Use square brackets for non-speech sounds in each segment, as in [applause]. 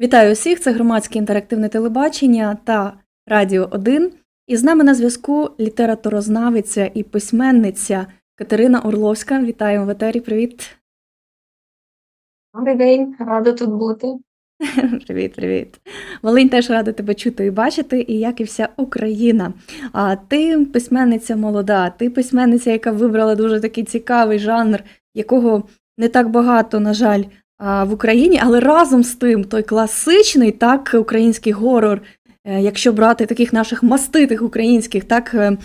Вітаю усіх! Це громадське інтерактивне телебачення та Радіо 1. І з нами на зв'язку літературознавиця і письменниця Катерина Орловська. Вітаю в етері. Привіт. Добрий день, рада тут бути. [laughs] Привіт, привіт. Волинь теж рада тебе чути і бачити, і як і вся Україна. А ти письменниця молода, ти письменниця, яка вибрала дуже такий цікавий жанр, якого не так багато, на жаль, в Україні, але разом з тим той класичний так український горор, е, якщо брати таких наших маститих українських так е,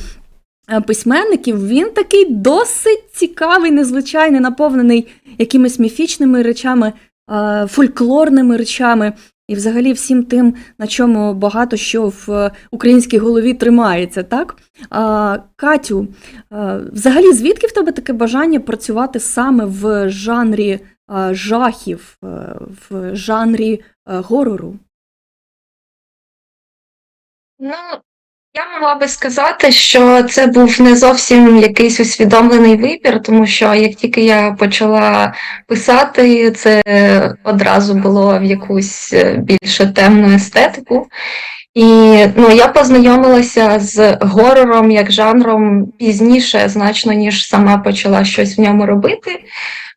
е, письменників, він такий досить цікавий, незвичайний, наповнений якимись міфічними речами, фольклорними речами. І взагалі всім тим, на чому багато що в українській голові тримається, так? Катю, взагалі, звідки в тебе таке бажання працювати саме в жанрі жахів, е, в жанрі е, горору? Ну, я могла би сказати, що це був не зовсім якийсь усвідомлений вибір, тому що як тільки я почала писати, це одразу було в якусь е, більше темну естетику. І ну, я познайомилася з горором як жанром пізніше, значно ніж сама почала щось в ньому робити.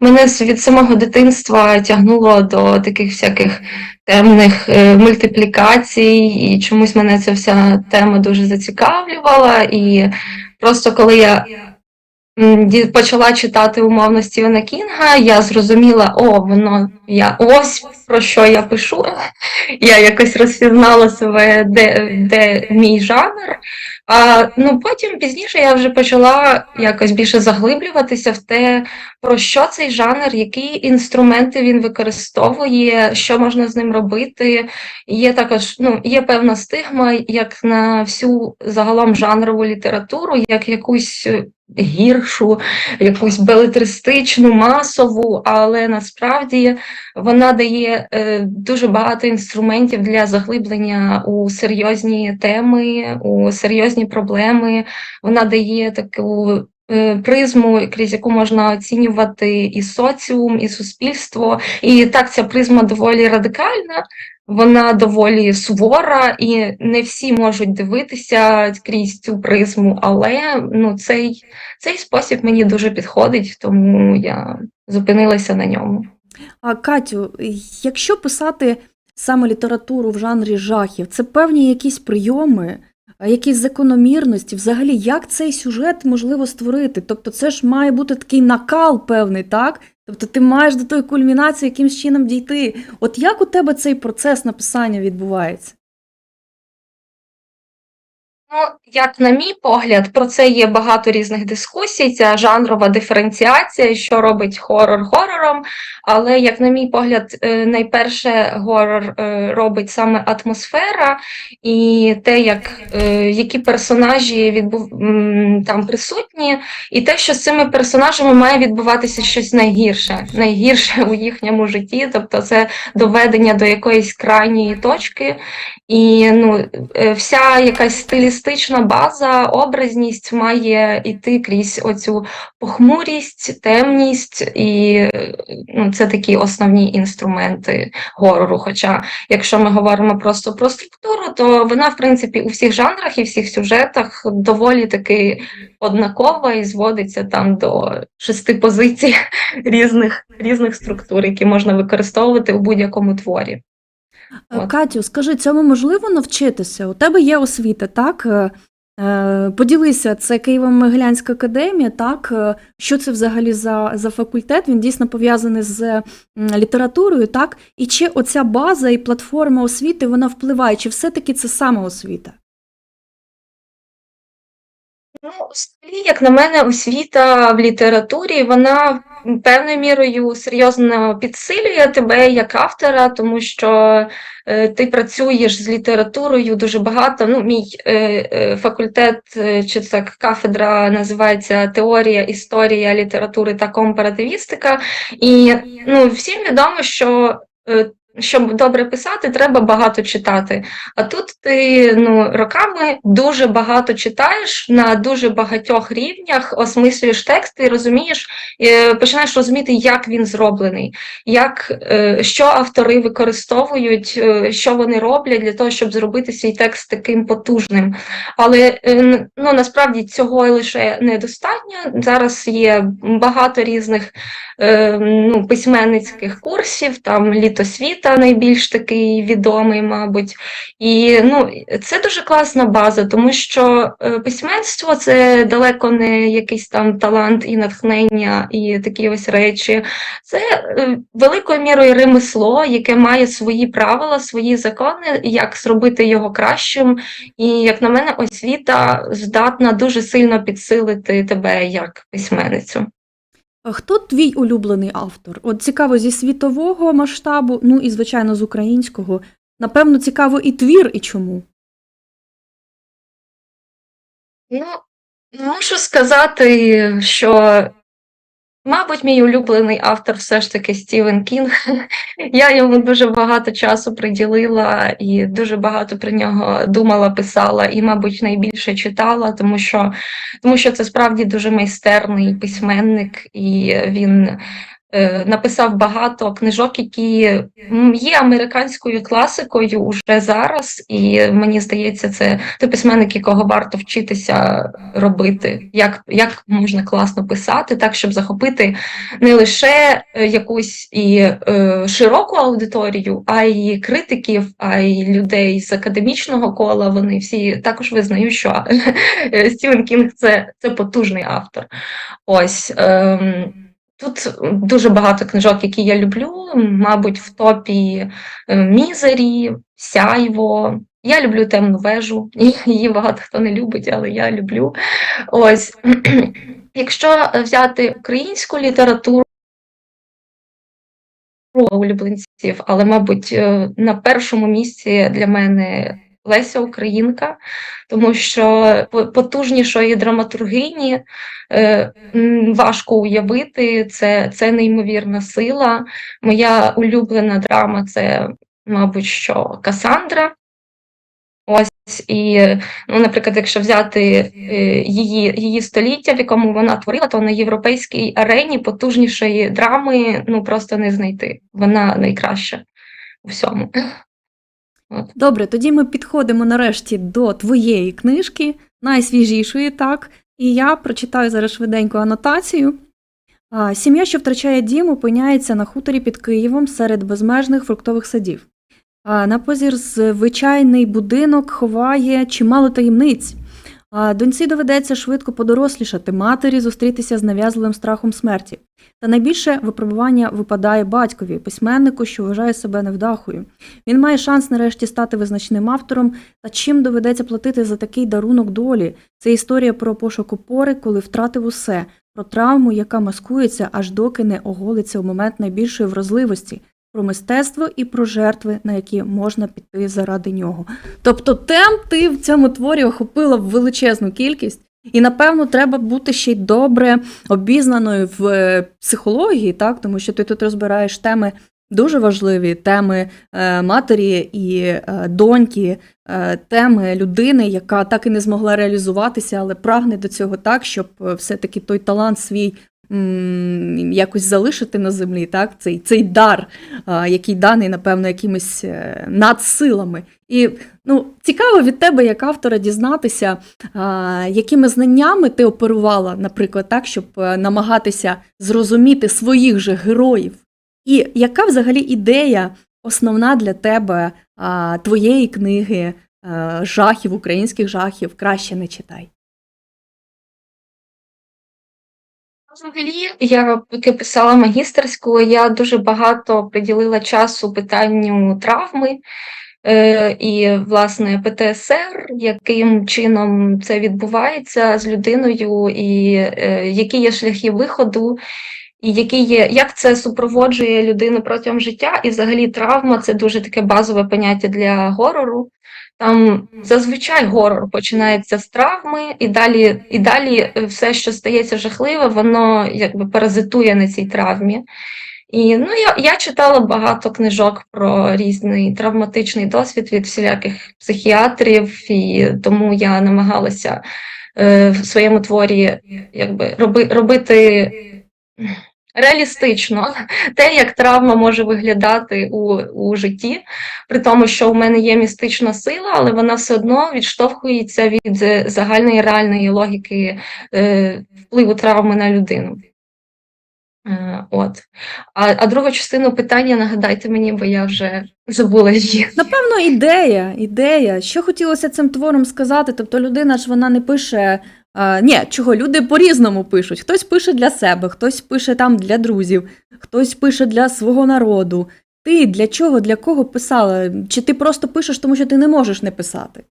Мене від самого дитинства тягнуло до таких всяких темних е, мультиплікацій, і чомусь мене ця вся тема дуже зацікавлювала. І просто коли я почала читати умовно Стівена Кінга, я зрозуміла, о, воно я ось про що я пишу. Я якось розпізнала себе, де, де мій жанр. А ну потім пізніше я вже почала якось більше заглиблюватися в те, про що цей жанр, які інструменти він використовує, що можна з ним робити. Є також ну, є певна стигма, як на всю загалом жанрову літературу, як якусь гіршу, якусь белетристичну, масову, але насправді вона дає е, дуже багато інструментів для заглиблення у серйозні теми, у серйозні проблеми. Вона дає таку е, призму, крізь яку можна оцінювати і соціум, і суспільство. І так ця призма доволі радикальна. Вона доволі сувора, і не всі можуть дивитися крізь цю призму, але ну, цей, цей спосіб мені дуже підходить, тому я зупинилася на ньому. А Катю, якщо писати саме літературу в жанрі жахів, це певні якісь прийоми, якісь закономірності, взагалі, як цей сюжет можливо створити? Тобто, це ж має бути такий накал певний, так? Тобто ти маєш до тої кульмінації якимсь чином дійти. От як у тебе цей процес написання відбувається? Ну, як на мій погляд, про це є багато різних дискусій. Ця жанрова диференціація, що робить хорор хорором. Але, як на мій погляд, е, найперше горор е, робить саме атмосфера і те, як, е, які персонажі відбув, там присутні, і те, що з цими персонажами має відбуватися щось найгірше, найгірше у їхньому житті, тобто це доведення до якоїсь крайньої точки. І ну, вся якась стилістична база, образність має йти крізь оцю похмурість, темність, і ну, це такі основні інструменти горору. Хоча, якщо ми говоримо просто про структуру, то вона, в принципі, у всіх жанрах і всіх сюжетах доволі таки однакова і зводиться там до шести позицій [laughs] різних, різних структур, які можна використовувати у будь-якому творі. Е. Катю, скажи, цьому можливо навчитися? У тебе є освіта, так? Е, е, Поділися, це Києво-Могилянська академія, так? Що це взагалі за, за факультет? Він дійсно пов'язаний з літературою, так? І чи оця база і платформа освіти вона впливає, чи все-таки це самоосвіта? Ну, взагалі, як на мене, освіта в літературі, вона певною мірою серйозно підсилює тебе як автора, тому що е, ти працюєш з літературою дуже багато. Ну, мій е, е, факультет е, чи так кафедра називається Теорія, історія літератури та компаративістика. І ну, всім відомо, що е, щоб добре писати, треба багато читати. А тут ти ну, роками дуже багато читаєш на дуже багатьох рівнях, осмислюєш текст і розумієш, е, починаєш розуміти, як він зроблений, як, е, що автори використовують, е, що вони роблять для того, щоб зробити свій текст таким потужним. Але ну, насправді цього лише недостатньо. Зараз є багато різних ну, письменницьких курсів, там літосвіта найбільш такий відомий, мабуть. І ну, це дуже класна база, тому що е, письменство це далеко не якийсь там талант і натхнення, і такі ось речі. Це е, великою мірою ремесло, яке має свої правила, свої закони, як зробити його кращим. І, як на мене, освіта здатна дуже сильно підсилити тебе як письменницю. Хто твій улюблений автор? От цікаво зі світового масштабу, ну і звичайно з українського. Напевно, цікаво і твір, і чому. Ну, мушу сказати, що, мабуть, мій улюблений автор все ж таки Стівен Кінг. [laughs] Я йому дуже багато часу приділила і дуже багато про нього думала, писала, і, мабуть, найбільше читала, тому що, тому що це справді дуже майстерний письменник, і він. Е, Написав багато книжок, які є американською класикою уже зараз, і мені здається, це той письменник, якого варто вчитися робити, як, як можна класно писати, так щоб захопити не лише е, якусь і е, широку аудиторію, а й критиків, а й людей з академічного кола. Вони всі також визнають, що е, Стівен Кінг це, це потужний автор. Ось. ем, Тут дуже багато книжок, які я люблю, мабуть, в топі е, Мізері, Сяйво. Я люблю темну вежу, [laughs] її багато хто не любить, але я люблю. Ось. [clears throat] Якщо взяти українську літературу улюбленців, але, мабуть, е, на першому місці для мене Леся Українка, тому що потужнішої драматургині е, важко уявити, це, це неймовірна сила. Моя улюблена драма це, мабуть, що Касандра. Ось і, ну, наприклад, якщо взяти е, її, її століття, в якому вона творила, то на європейській арені потужнішої драми ну просто не знайти. Вона найкраща у всьому. Добре, тоді ми підходимо нарешті до твоєї книжки, найсвіжішої, так. І я прочитаю зараз швиденьку анотацію. Сім'я, що втрачає дім, опиняється на хуторі під Києвом серед безмежних фруктових садів. На позір звичайний будинок ховає чимало таємниць. Доньці доведеться швидко подорослішати, матері зустрітися з нав'язливим страхом смерті. Та найбільше випробування випадає батькові, письменнику, що вважає себе невдахою. Він має шанс нарешті стати визначним автором, та чим доведеться платити за такий дарунок долі. Це історія про пошук опори, коли втратив усе, про травму, яка маскується, аж доки не оголиться у момент найбільшої вразливості, про мистецтво і про жертви, на які можна піти заради нього. Тобто тем ти в цьому творі охопила величезну кількість. І напевно треба бути ще й добре обізнаною в е, психології, так тому що ти тут розбираєш теми дуже важливі, теми е, матері і е, доньки, теми людини, яка так і не змогла реалізуватися, але прагне до цього так, щоб все-таки той талант свій якось залишити на землі, так, цей, цей дар, е, який даний, напевно, якимись е, надсилами. І ну, цікаво від тебе, як автора, дізнатися, якими знаннями ти оперувала, наприклад, так, щоб е, намагатися зрозуміти своїх же героїв. І яка взагалі ідея основна для тебе твоєї книги а, жахів, українських жахів, краще не читай? Взагалі, я поки писала магістерську, я дуже багато приділила часу питанню травми. Е, і, власне, ПТСР, яким чином це відбувається з людиною, і е, які є шляхи виходу, і які є, як це супроводжує людину протягом життя, і взагалі травма це дуже таке базове поняття для горору. Там зазвичай горор починається з травми, і далі, і далі все, що стається жахливе, воно якби паразитує на цій травмі. І ну, я, я читала багато книжок про різний травматичний досвід від всіляких психіатрів, і тому я намагалася е, в своєму творі якби, роби, робити реалістично [laughs] те, як травма може виглядати у, у житті, при тому, що у мене є містична сила, але вона все одно відштовхується від е, загальної реальної логіки е, впливу травми на людину. Е, От. А, а другу частину питання нагадайте мені, бо я вже забула її. Напевно, ідея, ідея. Що хотілося цим твором сказати? Тобто людина ж вона не пише. А, ні, чого люди по-різному пишуть. Хтось пише для себе, хтось пише там для друзів, хтось пише для свого народу. Ти для чого, для кого писала? Чи ти просто пишеш, тому що ти не можеш не писати?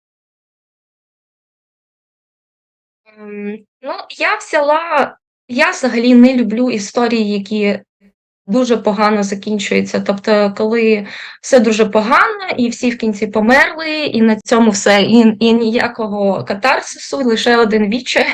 Ем, Ну, я взяла. Я взагалі не люблю історії, які дуже погано закінчуються. Тобто, коли все дуже погано, і всі в кінці померли, і на цьому все, і, і ніякого катарсису, лише один віче.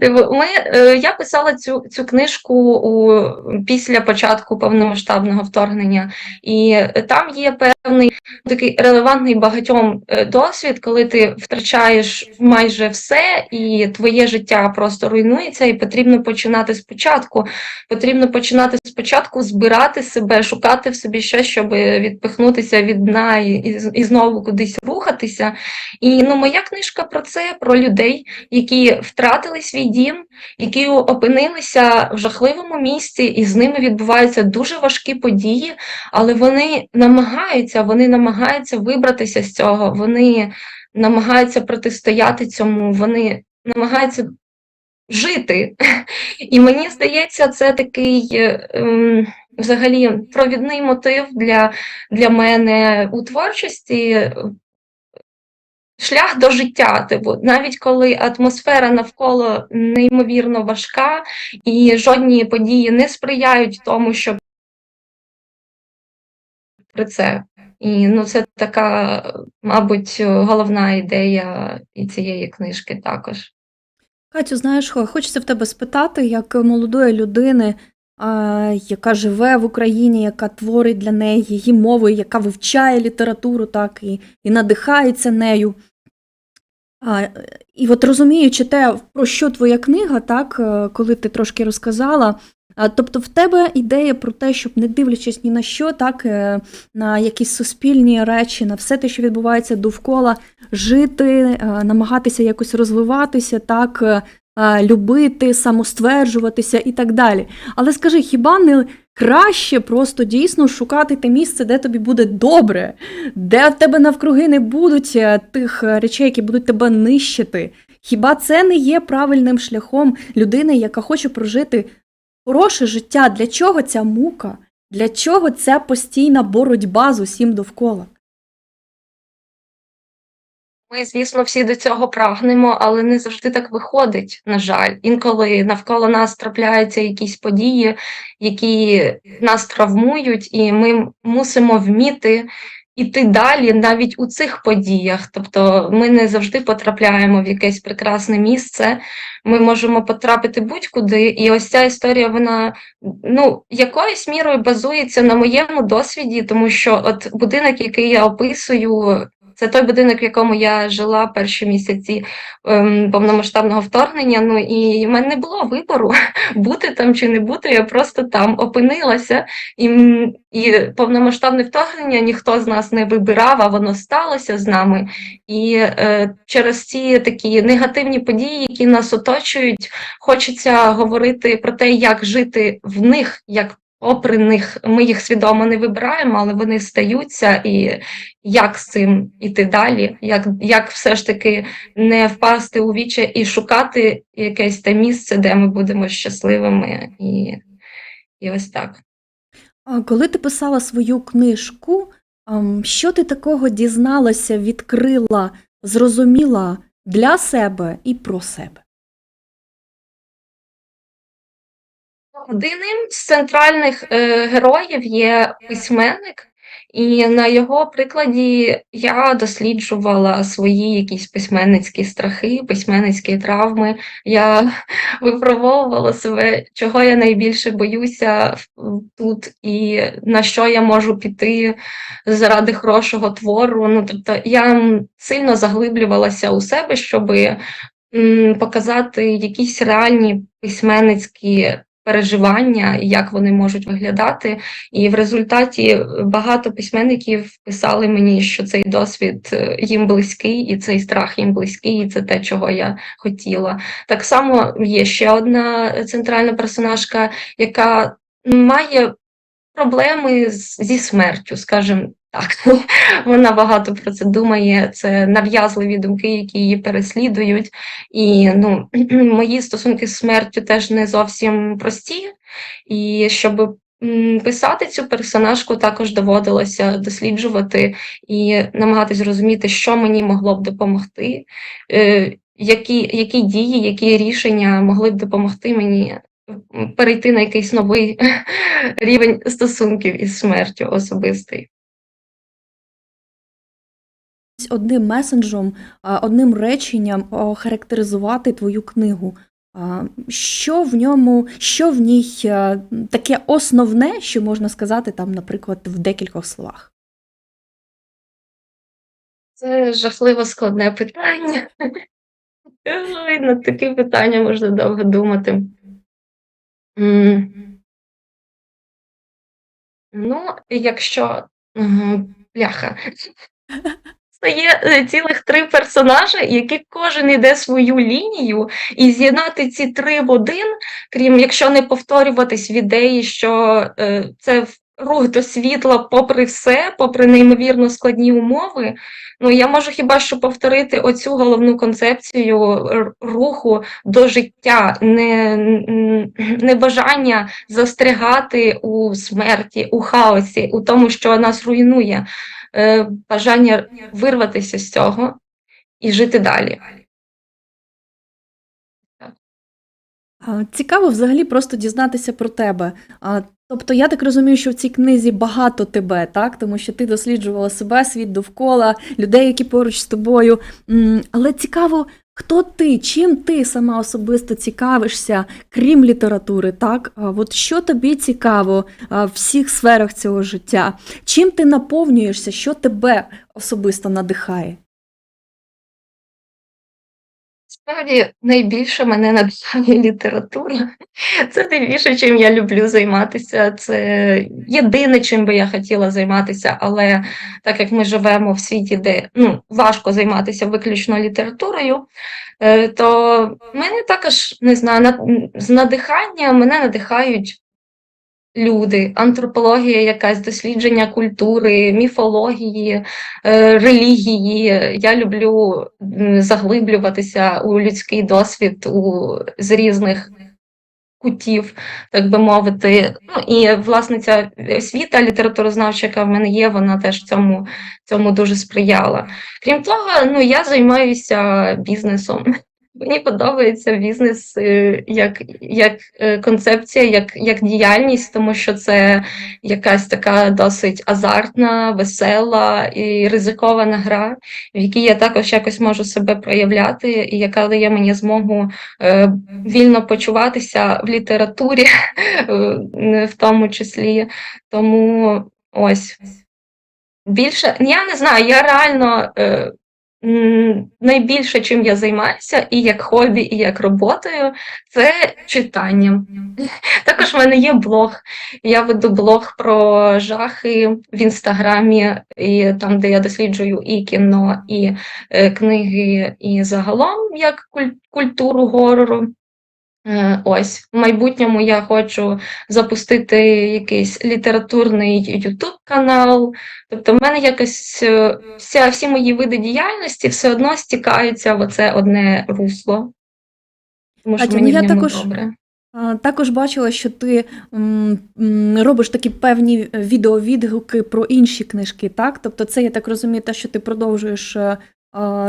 [laughs] Ми, е, я писала цю, цю книжку у, після початку повномасштабного вторгнення, і там є певний такий релевантний багатьом е, досвід, коли ти втрачаєш майже все, і твоє життя просто руйнується, і потрібно починати спочатку. Потрібно починати спочатку збирати себе, шукати в собі щось, щоб відпихнутися від дна і, і, і знову кудись рухатися. І ну, моя книжка про це, про людей, які втратили свій дім, які опинилися в жахливому місці, і з ними відбуваються дуже важкі події, але вони намагаються, вони намагаються вибратися з цього, вони намагаються протистояти цьому, вони намагаються жити. І мені здається, це такий е, ем, взагалі провідний мотив для, для мене у творчості. Шлях до життя, типу, навіть коли атмосфера навколо неймовірно важка, і жодні події не сприяють тому, щоб про це. І ну, це така, мабуть, головна ідея і цієї книжки також. Катю, знаєш, хочеться в тебе спитати, як молодої людини, яка живе в Україні, яка творить для неї її мовою, яка вивчає літературу, так, і, і надихається нею. А, і от розуміючи те, про що твоя книга, так, е, коли ти трошки розказала, тобто в тебе ідея про те, щоб не дивлячись ні на що, так, е, на якісь суспільні речі, на все те, що відбувається довкола, жити, е, намагатися якось розвиватися, так, е, любити, самостверджуватися і так далі. Але скажи, хіба не краще просто дійсно шукати те місце, де тобі буде добре, де в тебе навкруги не будуть тих речей, які будуть тебе нищити? Хіба це не є правильним шляхом людини, яка хоче прожити хороше життя? Для чого ця мука? Для чого ця постійна боротьба з усім довкола? Ми, звісно, всі до цього прагнемо, але не завжди так виходить, на жаль. Інколи навколо нас трапляються якісь події, які нас травмують, і ми мусимо вміти іти далі навіть у цих подіях. Тобто ми не завжди потрапляємо в якесь прекрасне місце. Ми можемо потрапити будь-куди, і ось ця історія, вона ну якоюсь мірою базується на моєму досвіді, тому що от будинок, який я описую. Це той будинок, в якому я жила перші місяці ем, повномасштабного вторгнення. Ну і в мене не було вибору [laughs] бути там чи не бути. Я просто там опинилася, і, і повномасштабне вторгнення ніхто з нас не вибирав, а воно сталося з нами. І е, через ці такі негативні події, які нас оточують, хочеться говорити про те, як жити в них, як попри них ми їх свідомо не вибираємо, але вони стаються, і як з цим іти далі, як, як все ж таки не впасти у віче і шукати якесь те місце, де ми будемо щасливими, і, і ось так. А Коли ти писала свою книжку, що ти такого дізналася, відкрила, зрозуміла для себе і про себе? Одним з центральних е, героїв є письменник, І на його прикладі я досліджувала свої якісь письменницькі страхи, письменницькі травми. Я [laughs] випробовувала себе, чого я найбільше боюся тут, і на що я можу піти заради хорошого твору. Ну, тобто я сильно заглиблювалася у себе, щоб показати якісь реальні письменницькі переживання, як вони можуть виглядати. І в результаті багато письменників писали мені, що цей досвід е, їм близький, і цей страх їм близький, і це те, чого я хотіла. Так само є ще одна центральна персонажка, яка має проблеми зі смертю, скажімо так. [laughs] Вона багато про це думає. Це нав'язливі думки, які її переслідують. І ну, [clears throat] мої стосунки з смертю теж не зовсім прості. І щоб писати цю персонажку, також доводилося досліджувати і намагатись зрозуміти, що мені могло б допомогти, е, які, які дії, які рішення могли б допомогти мені перейти на якийсь новий [laughs] рівень стосунків із смертю особистий. Одним месенджем, одним реченням охарактеризувати твою книгу. Що в ньому, що в ній таке основне, що можна сказати, там, наприклад, в декількох словах? Це жахливо складне питання. Ой, над таке питання можна довго думати. Ну, якщо бляха. Це є е, цілих три персонажі, які кожен іде свою лінію, і з'єднати ці три в один, крім якщо не повторюватись в ідеї, що е, це рух до світла, попри все, попри неймовірно складні умови. Ну я можу хіба що повторити оцю головну концепцію руху до життя, не, не бажання застрягати у смерті, у хаосі, у тому, що нас руйнує, бажання вирватися з цього і жити далі. Цікаво взагалі просто дізнатися про тебе. Тобто, я так розумію, що в цій книзі багато тебе, так? Тому що ти досліджувала себе, світ довкола, людей, які поруч з тобою. Але цікаво, хто ти, чим ти сама особисто цікавишся, крім літератури, так? От що тобі цікаво в всіх сферах цього життя? Чим ти наповнюєшся, що тебе особисто надихає? Справді найбільше мене надихає література. Це найбільше, чим я люблю займатися. Це єдине, чим би я хотіла займатися, але так як ми живемо в світі, де ну, важко займатися виключно літературою, е, то мене також не знаю, з надихання мене надихають люди, антропологія, якась дослідження культури, міфології, е, релігії. Я люблю заглиблюватися у людський досвід у, з різних кутів, так би мовити. Ну, і власне ця освіта літературознавча, яка в мене є, вона теж цьому, цьому дуже сприяла. Крім того, ну я займаюся бізнесом. Мені подобається бізнес е, як, як е, концепція, як, як діяльність, тому що це якась така досить азартна, весела і ризикована гра, в якій я також якось можу себе проявляти, і яка дає мені змогу е, вільно почуватися в літературі, [laughs] в тому числі. Тому ось більше я не знаю, я реально. Найбільше, чим я займаюся, і як хобі, і як роботою, це читанням. Також в мене є блог. Я веду блог про жахи в інстаграмі, і там, де я досліджую і кіно, і е, книги, і загалом як куль- культуру горору. Е, Ось в майбутньому я хочу запустити якийсь літературний YouTube канал. Тобто, в мене якось е, вся, всі мої види діяльності все одно стікаються в оце одне русло. Тому що Катя, мені ну в ньому також- добре. Також бачила, що ти робиш такі певні відеовідгуки про інші книжки, так? Тобто, це я так розумію, те, що ти продовжуєш е, а,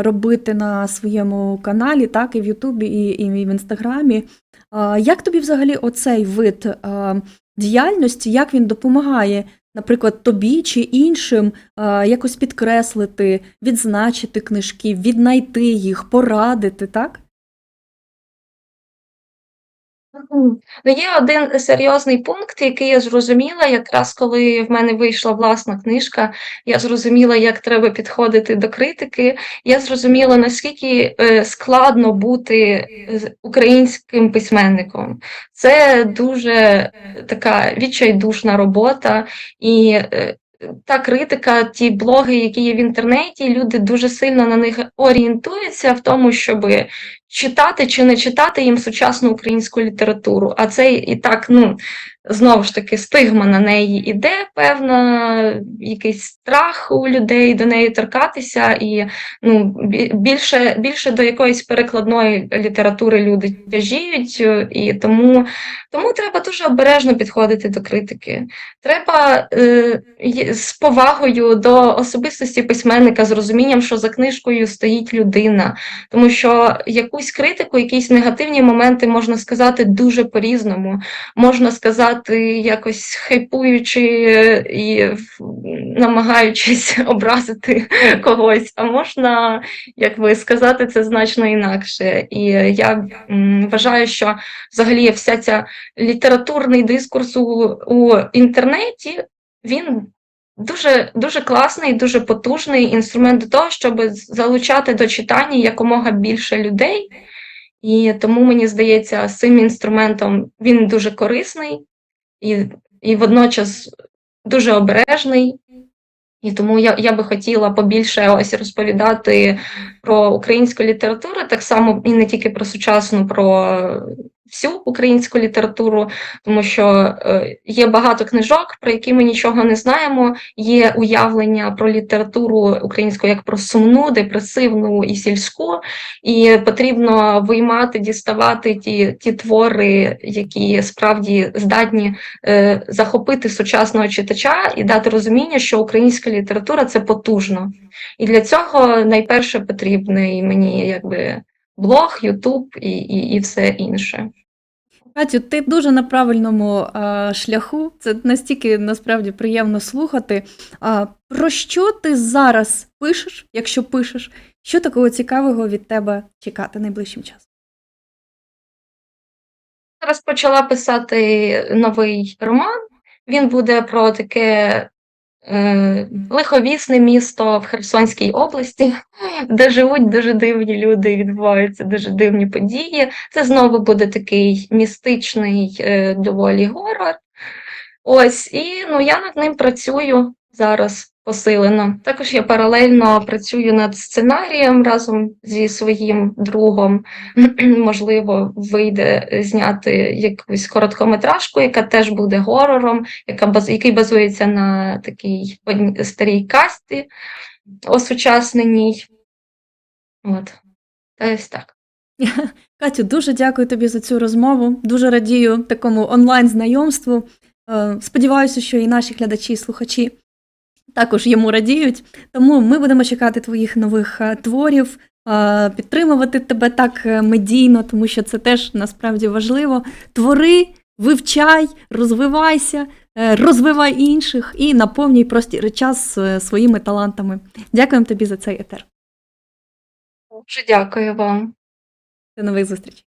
робити на своєму каналі, так, і в Ютубі, і, і в Інстаграмі. Як тобі взагалі оцей вид діяльності, як він допомагає наприклад, тобі чи іншим е, якось підкреслити, відзначити книжки, віднайти їх, порадити, так? Ну, є один серйозний пункт, який я зрозуміла, якраз коли в мене вийшла власна книжка, я зрозуміла, як треба підходити до критики. Я зрозуміла, наскільки е, складно бути з- українським письменником. Це дуже е, така відчайдушна робота, і е, та критика, ті блоги, які є в інтернеті, люди дуже сильно на них орієнтуються в тому, щоб читати чи не читати їм сучасну українську літературу. А це і так, ну знову ж таки, стигма на неї іде, певна, якийсь страх у людей до неї торкатися, і ну, більше, більше до якоїсь перекладної літератури люди тяжіють, е, і тому, тому треба дуже обережно підходити до критики. Треба е, з повагою до особистості письменника, з розумінням, що за книжкою стоїть людина. Тому що якусь критику, якісь негативні моменти можна сказати дуже по-різному. Можна сказати, якось хайпуючи е, і намагаючись [laughs] образити когось, а можна, як ви сказати, це значно інакше. І я вважаю, що взагалі вся ця літературний дискурс у, у інтернеті він дуже, дуже класний, дуже потужний інструмент до того, щоб залучати до читання якомога більше людей. І тому мені здається, з цим інструментом він дуже корисний і, і водночас дуже обережний. І тому я, я би хотіла побільше ось розповідати про українську літературу, так само і не тільки про сучасну, про всю українську літературу, тому що е, є багато книжок, про які ми нічого не знаємо. Є уявлення про літературу українську як про сумну, депресивну і сільську, і потрібно виймати, діставати ті, ті твори, які справді здатні е, захопити сучасного читача і дати розуміння, що українська література це потужно. І для цього найперше потрібний мені якби блог, Ютуб і, і, і все інше. Катю, ти дуже на правильному е, шляху. Це настільки насправді приємно слухати. А, про що ти зараз пишеш, якщо пишеш? Що такого цікавого від тебе чекати найближчим часом? Зараз почала писати новий роман. Він буде про таке лиховісне місто в Херсонській області, [laughs] де живуть дуже дивні люди, відбуваються дуже дивні події. Це знову буде такий містичний е, доволі горор. Ось, і ну, я над ним працюю зараз посилено. Також я паралельно працюю над сценарієм разом зі своїм другом. [clears throat] Можливо, вийде зняти якусь короткометражку, яка теж буде горором, яка баз... який базується на такій старій касті осучасненій. От. Ось так. [laughs] Катю, дуже дякую тобі за цю розмову. Дуже радію такому онлайн-знайомству. Е, Сподіваюся, що і наші глядачі і слухачі також йому радіють. Тому ми будемо чекати твоїх нових е, творів, е, підтримувати тебе так е, медійно, тому що це теж насправді важливо. Твори, вивчай, розвивайся, розвивай інших і наповнюй простір час своїми талантами. Дякуємо тобі за цей етер. Дуже дякую вам. До нових зустрічей.